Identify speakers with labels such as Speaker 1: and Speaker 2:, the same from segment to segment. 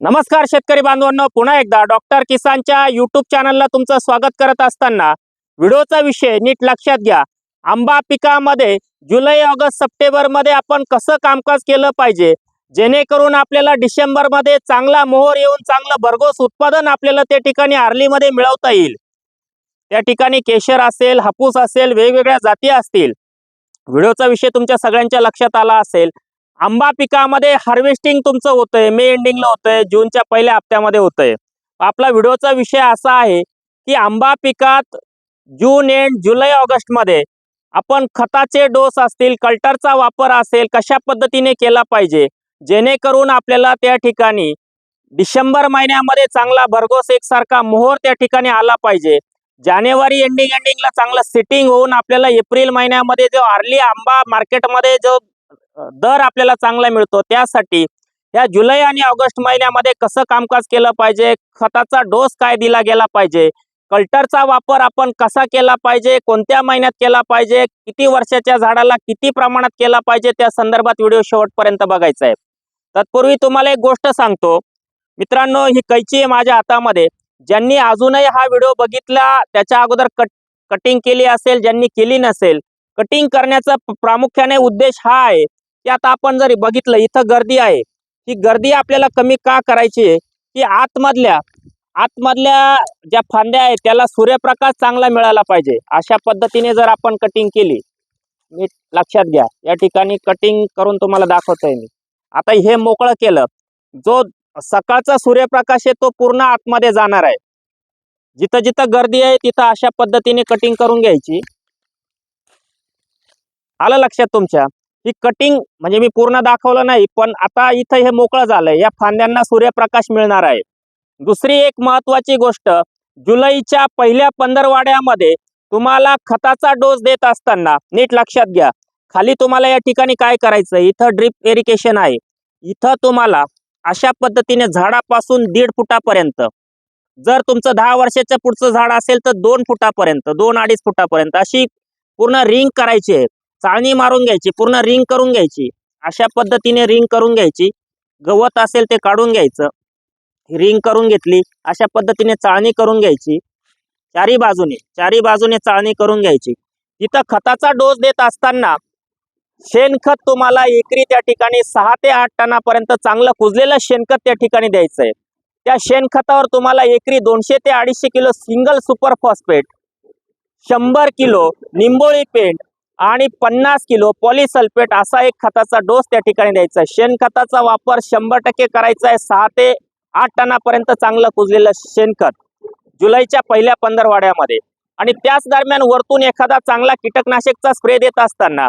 Speaker 1: नमस्कार शेतकरी बांधवांनो पुन्हा एकदा डॉक्टर किसानच्या युट्यूब चॅनलला तुमचं स्वागत करत असताना व्हिडिओचा विषय नीट लक्षात घ्या. आंबा पिकामध्ये जुलै ऑगस्ट सप्टेंबरमध्ये आपण कसं कामकाज केलं पाहिजे? जेणेकरून आपल्याला डिसेंबरमध्ये चांगला मोहर येऊन चांगलं भरघोस उत्पादन आपल्याला त्या ठिकाणी आर्लीमध्ये मिळवता येईल. त्या ठिकाणी केशर असेल हापूस असेल वेगवेगळ्या जाती असतील. व्हिडिओचा विषय तुमच्या सगळ्यांच्या लक्षात आला असेल. आंबा पिकामध्ये हार्वेस्टिंग तुमचं होतंय मे एंडिंगला होतंय जूनच्या पहिल्या हप्त्यामध्ये होतंय. आपला व्हिडिओचा विषय असा आहे की आंबा पिकात जून एंड जुलै ऑगस्टमध्ये आपण खताचे डोस असतील कल्टरचा वापर असेल कशा पद्धतीने केला पाहिजे? जेणेकरून आपल्याला त्या ठिकाणी डिसेंबर महिन्यामध्ये चांगला भरघोस एकसारखा मोहर त्या ठिकाणी आला पाहिजे. जानेवारी एंडिंग एंडिंगला चांगलं सिटिंग होऊन आपल्याला एप्रिल महिन्यामध्ये जो आर्ली आंबा मार्केटमध्ये जो दर आपल्याला चांगला मिळतो. त्यासाठी या जुलै आणि ऑगस्ट महिन्यामध्ये कसं कामकाज केलं पाहिजे? खताचा डोस काय दिला गेला पाहिजे? कल्टरचा वापर आपण कसा केला पाहिजे? कोणत्या महिन्यात केला पाहिजे? किती वर्षाच्या झाडाला किती प्रमाणात केला पाहिजे? त्या संदर्भात व्हिडिओ शेवटपर्यंत बघायचा आहे. तत्पूर्वी तुम्हाला एक गोष्ट सांगतो. मित्रांनो ही कैची आहे माझ्या हातामध्ये. ज्यांनी अजूनही हा व्हिडिओ बघितला त्याच्या अगोदर कट कटिंग केली असेल ज्यांनी केली नसेल कटिंग करण्याचा प्रामुख्याने उद्देश हा आहे की आता आपण जरी बघितलं इथं गर्दी आहे. ही गर्दी आपल्याला कमी का करायची आहे? की आतमधल्या आतमधल्या ज्या फांद्या आहेत त्याला सूर्यप्रकाश चांगला मिळाला पाहिजे. अशा पद्धतीने जर आपण कटिंग केली नीट लक्षात घ्या. या ठिकाणी कटिंग करून तुम्हाला दाखवतोय मी. आता हे मोकळं केलं जो सकाळचा सूर्यप्रकाश आहे तो पूर्ण आतमध्ये जाणार आहे. जिथं जिथं गर्दी आहे तिथं अशा पद्धतीने कटिंग करून घ्यायची. आलं लक्षात तुमच्या? ही कटिंग म्हणजे मी पूर्ण दाखवलं नाही पण आता इथं हे मोकळं झालंय. या फांद्यांना सूर्यप्रकाश मिळणार आहे. दुसरी एक महत्वाची गोष्ट जुलैच्या पहिल्या पंधरवाड्यामध्ये तुम्हाला खताचा डोस देत असताना नीट लक्षात घ्या खाली तुम्हाला या ठिकाणी काय करायचं? इथं ड्रीप इरिगेशन आहे. इथं तुम्हाला अशा पद्धतीने झाडापासून दीड फुटापर्यंत जर तुमचं दहा वर्षाच्या पुढचं झाड असेल तर दोन फुटापर्यंत दोन अडीच फुटापर्यंत अशी पूर्ण रिंग करायची आहे. चाळणी मारून घ्यायची पूर्ण रिंग करून घ्यायची. अशा पद्धतीने रिंग करून घ्यायची. गवत असेल ते काढून घ्यायचं. रिंग करून घेतली अशा पद्धतीने चाळणी करून घ्यायची. चारी बाजूने चारी बाजूने चाळणी करून घ्यायची. इथं खताचा डोस देत असताना शेणखत तुम्हाला एकरी त्या ठिकाणी सहा ते आठ टनापर्यंत चांगलं कुजलेलं शेणखत त्या ठिकाणी द्यायचं आहे त्या शेणखतावर तुम्हाला एकरी दोनशे ते अडीचशे किलो सिंगल सुपर फॉस्फेट शंभर किलो निंबोळी पेंट आणि पन्नास किलो पॉलिसल्फेट असा एक खताचा डोस त्या ठिकाणी द्यायचा आहे. शेणखताचा वापर शंभर टक्के करायचा आहे. सहा ते आठ टनापर्यंत चांगलं कुजलेलं शेणखत जुलैच्या पहिल्या पंधरवाड्यामध्ये. आणि त्याच दरम्यान वरतून एखादा चांगला कीटकनाशकचा स्प्रे देत असताना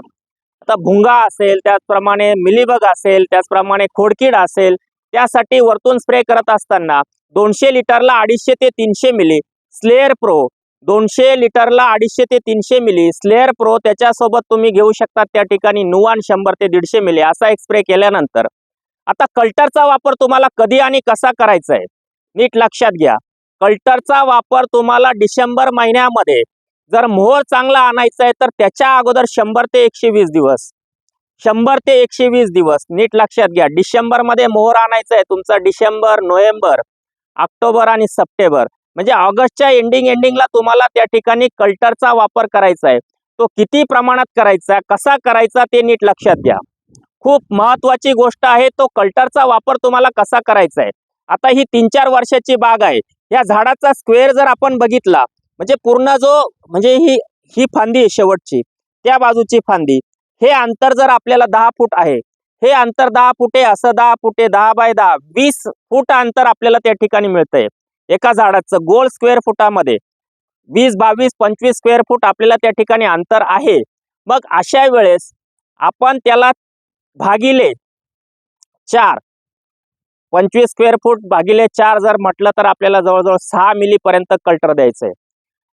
Speaker 1: आता भुंगा असेल त्याचप्रमाणे मिलीबग असेल त्याचप्रमाणे खोडकीड असेल त्यासाठी वरतून स्प्रे करत असताना दोनशे लिटरला अडीचशे ते तीनशे मिली स्लेअर प्रो दोनशे लिटरला अडीचशे ते तीनशे मिली. स्लेअर प्रो त्याच्यासोबत तुम्ही घेऊ शकता त्या ठिकाणी नुवान शंभर ते दीडशे मिली. असा एक स्प्रे केल्यानंतर. आता कल्टरचा वापर तुम्हाला कधी आणि कसा करायचा आहे नीट लक्षात घ्या. कल्टरचा वापर तुम्हाला डिसेंबर महिन्यामध्ये जर मोहर चांगला आणायचा आहे तर त्याच्या अगोदर शंभर ते एकशे वीस दिवस. शंभर ते एकशे वीस दिवस. नीट लक्षात घ्या. डिसेंबरमध्ये मोहर आणायचा आहे तुमचा डिसेंबर नोव्हेंबर ऑक्टोबर आणि सप्टेंबर. म्हणजे ऑगस्टच्या एंडिंग एंडिंगला तुम्हाला त्या ठिकाणी कल्टरचा वापर करायचा आहे. तो किती प्रमाणात करायचा कसा करायचा ते नीट लक्षात घ्या. खूप महत्वाची गोष्ट आहे तो कल्टरचा वापर तुम्हाला कसा करायचा आहे. आता ही तीन चार वर्षाची बाग आहे. या झाडाचा स्क्वेअर जर आपण बघितला म्हणजे पूर्ण जो म्हणजे ही ही फांदी आहे शेवटची त्या बाजूची फांदी हे अंतर जर आपल्याला दहा फूट आहे हे अंतर दहा फुटे असं दहा फुटे दहा बाय दहा वीस फूट अंतर आपल्याला त्या ठिकाणी मिळतंय. एका झाडाचं गोल स्क्वेअर फुटामध्ये वीस बावीस पंचवीस स्क्वेअर फूट आपल्याला त्या ठिकाणी अंतर आहे. मग अशा वेळेस आपण त्याला भागिले चार पंचवीस स्क्वेअर फूट भागिले चार जर म्हटलं तर आपल्याला जवळजवळ सहा मिली पर्यंत कल्टर द्यायचंय.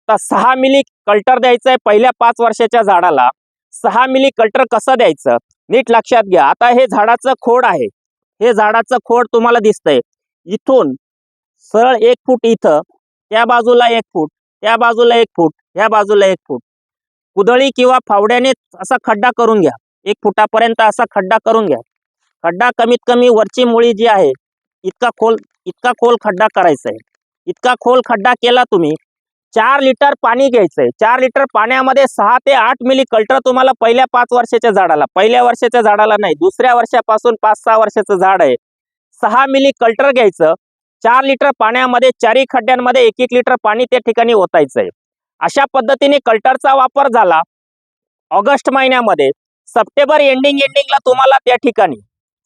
Speaker 1: तर सहा मिली कल्टर द्यायचंय पहिल्या पाच वर्षाच्या झाडाला. सहा मिली कल्टर कसं द्यायचं? नीट लक्षात घ्या. आता हे झाडाचं खोड आहे. हे झाडाचं खोड तुम्हाला दिसतंय. इथून सरळ एक फूट इथं त्या बाजूला एक फूट त्या बाजूला एक फूट ह्या बाजूला एक फूट. कुदळी किंवा फावड्याने असा खड्डा करून घ्या. एक फुटापर्यंत असा खड्डा करून घ्या. खड्डा कमीत कमी वरची मुळी जी आहे इतका खोल इतका खोल खड्डा करायचा आहे. इतका खोल खड्डा केला तुम्ही चार लिटर पाणी घ्यायचंय. चार लिटर पाण्यामध्ये सहा ते आठ मिली कल्टर तुम्हाला पहिल्या पाच वर्षाच्या झाडाला पहिल्या वर्षाच्या झाडाला नाही दुसऱ्या वर्षापासून पाच सहा वर्षाचं झाड आहे. सहा मिली कल्टर घ्यायचं चार लिटर पाण्यामध्ये चारही खड्ड्यांमध्ये एक एक लिटर पाणी त्या ठिकाणी ओतायचं आहे अशा पद्धतीने कल्टरचा वापर झाला. ऑगस्ट महिन्यामध्ये सप्टेंबर एंडिंग एंडिंगला तुम्हाला त्या ठिकाणी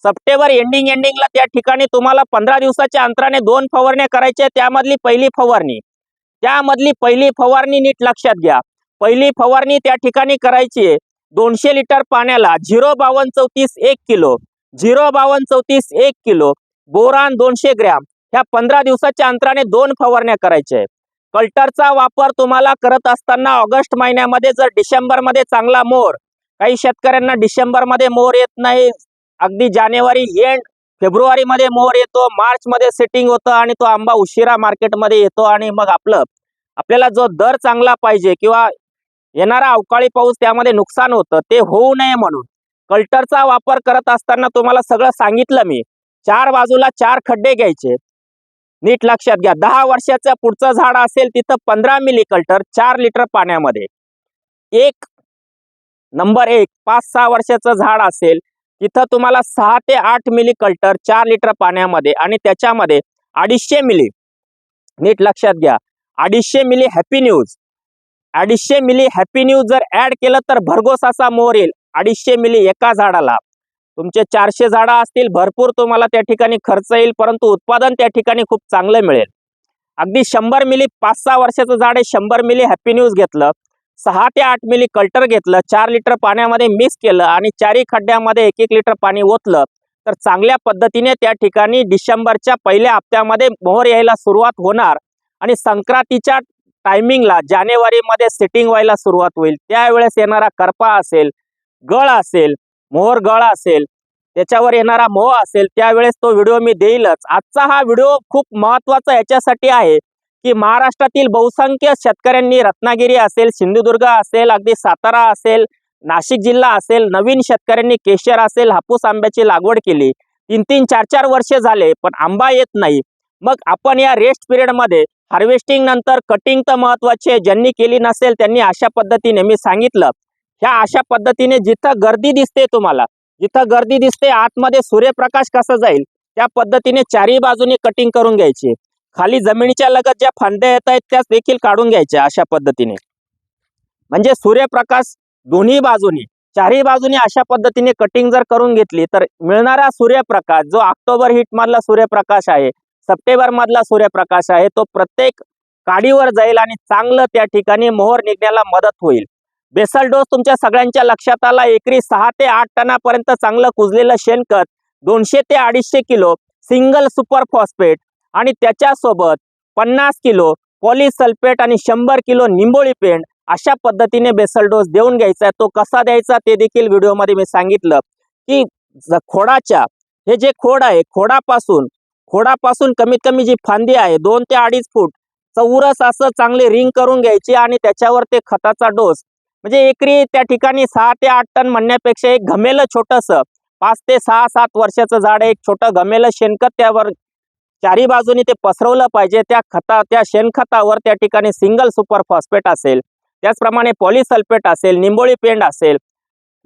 Speaker 1: सप्टेंबर एंडिंग एंडिंगला त्या ठिकाणी तुम्हाला पंधरा दिवसाच्या अंतराने दोन फवारण्या करायच्या त्यामधली पहिली फवारणी. त्यामधली पहिली फवारणी नीट लक्षात घ्या. पहिली फवारणी त्या ठिकाणी करायची आहे. दोनशे लिटर पाण्याला झिरो बावन्न चौतीस एक किलो झिरो बावन्न चौतीस एक किलो बोरान दोनशे ग्रॅम ह्या पंधरा दिवसाच्या अंतराने दोन फवारण्या करायच्या कल्टरचा वापर तुम्हाला करत असताना ऑगस्ट महिन्यामध्ये जर डिसेंबरमध्ये चांगला मोर काही शेतकऱ्यांना डिसेंबरमध्ये मोर येत नाही. अगदी जानेवारी एंड फेब्रुवारीमध्ये मोर येतो मार्चमध्ये सेटिंग होतं आणि तो आंबा उशिरा मार्केटमध्ये येतो आणि मग आपलं आपल्याला जो दर चांगला पाहिजे किंवा येणारा अवकाळी पाऊस त्यामध्ये नुकसान होतं ते होऊ नये म्हणून. कल्टरचा वापर करत असताना तुम्हाला सगळं सांगितलं मी. चार बाजूला चार खड्डे घ्यायचे. नीट लक्षात घ्या. दहा वर्षाचं पुढचं झाड असेल तिथं पंधरा मिली कल्टर चार लिटर पाण्यामध्ये. एक नंबर एक पाच सहा वर्षाचं झाड असेल तिथं तुम्हाला सहा ते आठ मिली कल्टर चार लिटर पाण्यामध्ये आणि त्याच्यामध्ये अडीचशे मिली. नीट लक्षात घ्या. अडीचशे मिली हॅपी न्यूज अडीचशे मिली हॅपी न्यूज जर ऍड केलं तर भरघोस असा मोर येईल. अडीचशे मिली एका झाडाला. तुमचे चारशे झाडं असतील भरपूर तुम्हाला त्या ठिकाणी खर्च येईल परंतु उत्पादन त्या ठिकाणी खूप चांगलं मिळेल. अगदी शंभर मिली पाच सहा वर्षाचं झाड आहे शंभर मिली हॅपी न्यूज घेतलं सहा ते आठ मिली कल्टर घेतलं चार लिटर पाण्यामध्ये मिक्स केलं आणि चारही खड्ड्यामध्ये एक एक लिटर पाणी ओतलं तर चांगल्या पद्धतीने त्या ठिकाणी डिसेंबरच्या पहिल्या हप्त्यामध्ये मोहर यायला सुरुवात होणार आणि संक्रांतीच्या टायमिंगला जानेवारीमध्ये सेटिंग व्हायला सुरुवात होईल. त्यावेळेस येणारा करपा असेल गळ असेल मोहर गळ असेल त्याच्यावर येणारा मोह असेल त्यावेळेस तो व्हिडिओ मी देईलच. आजचा हा व्हिडिओ खूप महत्त्वाचा याच्यासाठी आहे की महाराष्ट्रातील बहुसंख्य शेतकऱ्यांनी रत्नागिरी असेल सिंधुदुर्ग असेल अगदी सातारा असेल नाशिक जिल्हा असेल नवीन शेतकऱ्यांनी केशर असेल हापूस आंब्याची लागवड केली. तीन तीन चार चार वर्षे झाले पण आंबा येत नाही. मग आपण या रेस्ट पिरियडमध्ये हार्वेस्टिंग नंतर कटिंग तर महत्वाची आहे ज्यांनी केली नसेल त्यांनी अशा पद्धतीने मी सांगितलं. ह्या अशा पद्धतीने जिथं गर्दी दिसते तुम्हाला जिथं गर्दी दिसते आतमध्ये सूर्यप्रकाश कसा जाईल त्या पद्धतीने चारही बाजूने कटिंग करून घ्यायची. खाली जमिनीच्या लगत ज्या फांद्या येत आहेत त्या देखील काढून घ्यायच्या अशा पद्धतीने. म्हणजे सूर्यप्रकाश दोन्ही बाजूनी चारही बाजूने अशा पद्धतीने कटिंग जर करून घेतली तर मिळणारा सूर्यप्रकाश जो ऑक्टोबर हिट मधला सूर्यप्रकाश आहे सप्टेंबर मधला सूर्यप्रकाश आहे तो प्रत्येक काडीवर जाईल आणि चांगलं त्या ठिकाणी मोहर निघण्याला मदत होईल. बेसल डोस तुमच्या सगळ्यांच्या लक्षात आला. एकरी सहा ते आठ टनापर्यंत चांगलं कुजलेलं शेणखत दोनशे ते अडीचशे किलो सिंगल सुपर फॉस्फेट आणि त्याच्यासोबत पन्नास किलो पॉलिसल्फेट आणि शंभर किलो निंबोळी पेंड अशा पद्धतीने बेसल डोस देऊन घ्यायचा. तो कसा द्यायचा ते देखील व्हिडिओमध्ये मी सांगितलं की खोडाच्या हे जे खोड आहे खोडापासून खोडापासून कमीत कमी जी फांदी आहे दोन ते अडीच फूट चौरस असं चांगले रिंग करून घ्यायची आणि त्याच्यावर ते खताचा डोस म्हणजे एकरी त्या ठिकाणी सहा ते आठ टन म्हणण्यापेक्षा एक घमेलं छोटस पाच ते सहा सात वर्षाचं झाड एक छोटं घमेलं शेणखत त्यावर चारी बाजूनी ते पसरवलं पाहिजे. त्या खता त्या शेणखतावर त्या ठिकाणी सिंगल सुपर फॉस्फेट असेल त्याचप्रमाणे पॉलिसल्फेट असेल निंबोळी पेंड असेल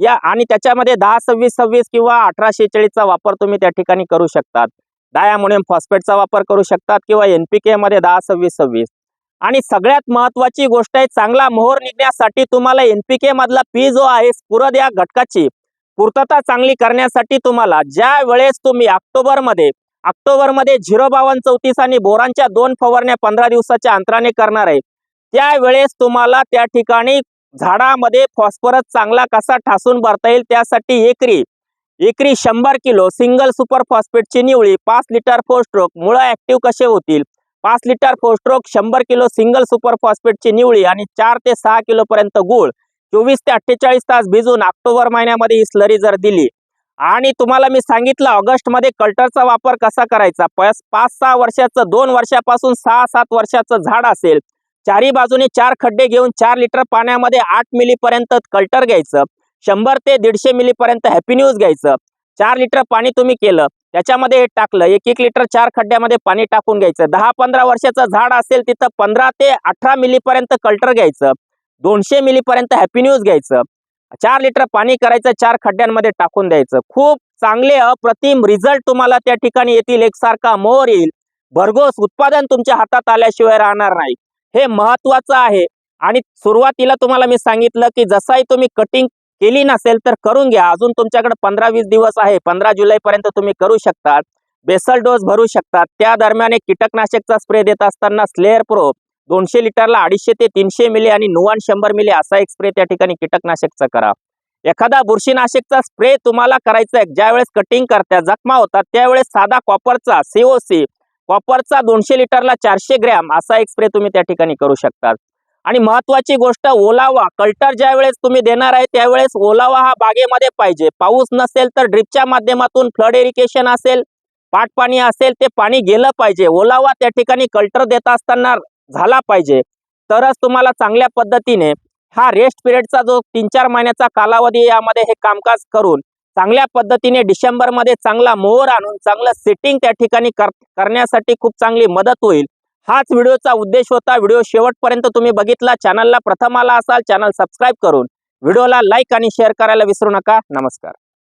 Speaker 1: या आणि त्याच्यामध्ये दहा सव्वीस सव्वीस किंवा अठरा चाळीसचा वापर तुम्ही त्या ठिकाणी करू शकतात. डायामोनियम फॉस्फेटचा वापर करू शकतात किंवा एन पी केमध्ये दहा सव्वीस सव्वीस. आणि सगळ्यात महत्वाची गोष्ट आहे चांगला मोहर निघण्यासाठी तुम्हाला एनपीके मधला पी जो आहे स्फुरद या घटकाची पूर्तता चांगली करण्यासाठी तुम्हाला ज्या वेळेस तुम्ही ऑक्टोबरमध्ये ऑक्टोबरमध्ये झिरो बावन्न चौतीस आणि बोरांच्या दोन फवारण्या पंधरा दिवसाच्या अंतराने करणार आहे त्यावेळेस तुम्हाला त्या ठिकाणी झाडामध्ये फॉस्फरस चांगला कसा ठासून भरता येईल त्यासाठी एकरी एकरी शंभर किलो सिंगल सुपर फॉस्फेटची निवळी पाच लिटर फोर स्ट्रोक मुळं ऍक्टिव्ह कसे होतील पाच लिटर फोस्ट्रोक शंभर किलो सिंगल सुपर फॉस्फेटची निवळी आणि चार ते सहा किलो पर्यंत गुळ. चोवीस ते अठ्ठेचाळीस तास भिजून ऑक्टोबर महिन्यामध्ये ही स्लरी जर दिली. आणि तुम्हाला मी सांगितलं ऑगस्टमध्ये कल्टरचा वापर कसा करायचा? पाच पाच सहा वर्षाचं दोन वर्षापासून सहा सात वर्षाचं झाड असेल. चारी बाजूने चार खड्डे घेऊन चार लिटर पाण्यामध्ये आठ मिली पर्यंत कल्टर घ्यायचं. शंभर ते दीडशे मिली पर्यंत हॅपी न्यूज घ्यायचं. चार लिटर पाणी तुम्ही केलं त्याच्यामध्ये हे टाकलं एक एक लिटर चार खड्ड्यामध्ये पाणी टाकून घ्यायचं. दहा पंधरा वर्षाचं झाड असेल तिथं पंधरा ते अठरा मिलीपर्यंत कल्टर घ्यायचं दोनशे मिलीपर्यंत हॅपी न्यूज घ्यायचं. चार लिटर पाणी करायचं चार खड्ड्यांमध्ये टाकून द्यायचं. खूप चांगले अप्रतिम रिझल्ट तुम्हाला त्या ठिकाणी येतील एकसारखा मोर येईल. भरघोस उत्पादन तुमच्या हातात आल्याशिवाय राहणार नाही. हे महत्वाचं आहे. आणि सुरुवातीला तुम्हाला मी सांगितलं की जसाही तुम्ही कटिंग केली नसेल तर करून घ्या. अजून तुमच्याकडे पंधरा वीस दिवस आहे. पंधरा जुलै पर्यंत तुम्ही करू शकतात. बेसल डोस भरू शकतात. त्या दरम्यान एक कीटकनाशकचा स्प्रे देत असताना स्लेअर प्रो दोनशे लिटरला अडीचशे ते तीनशे मिली आणि नुवान शंभर मिली असा एक स्प्रे त्या ठिकाणी कीटकनाशकचा करा. एखादा बुरशीनाशकचा स्प्रे तुम्हाला करायचा आहे ज्यावेळेस कटिंग करता जखमा होतात त्यावेळेस साधा कॉपरचा सीओसी कॉपरचा दोनशे लिटरला चारशे ग्रॅम असा एक स्प्रे तुम्ही त्या ठिकाणी करू शकतात. आणि महत्वाची गोष्ट ओलावा. कल्टर ज्या वेळेस तुम्ही देणार आहे त्यावेळेस ओलावा हा बागेमध्ये पाहिजे. पाऊस नसेल तर ड्रिपच्या माध्यमातून फ्लड इरिगेशन असेल पाटपाणी असेल ते पाणी गेलं पाहिजे. ओलावा त्या ठिकाणी कल्टर देत असताना झाला पाहिजे. तरच तुम्हाला चांगल्या पद्धतीने हा रेस्ट पिरियडचा जो तीन चार महिन्याचा कालावधी यामध्ये हे कामकाज करून चांगल्या पद्धतीने डिसेंबरमध्ये चांगला मोहर आणून चांगलं सेटिंग त्या ठिकाणी कर करण्यासाठी खूप चांगली मदत होईल. हाच व्हिडिओचा उद्देश होता. व्हिडिओ शेवटपर्यंत तुम्ही बघितला. चॅनलला प्रथम आला असाल चॅनल सबस्क्राईब करून. व्हिडिओला लाईक आणि शेअर करायला विसरू नका. नमस्कार.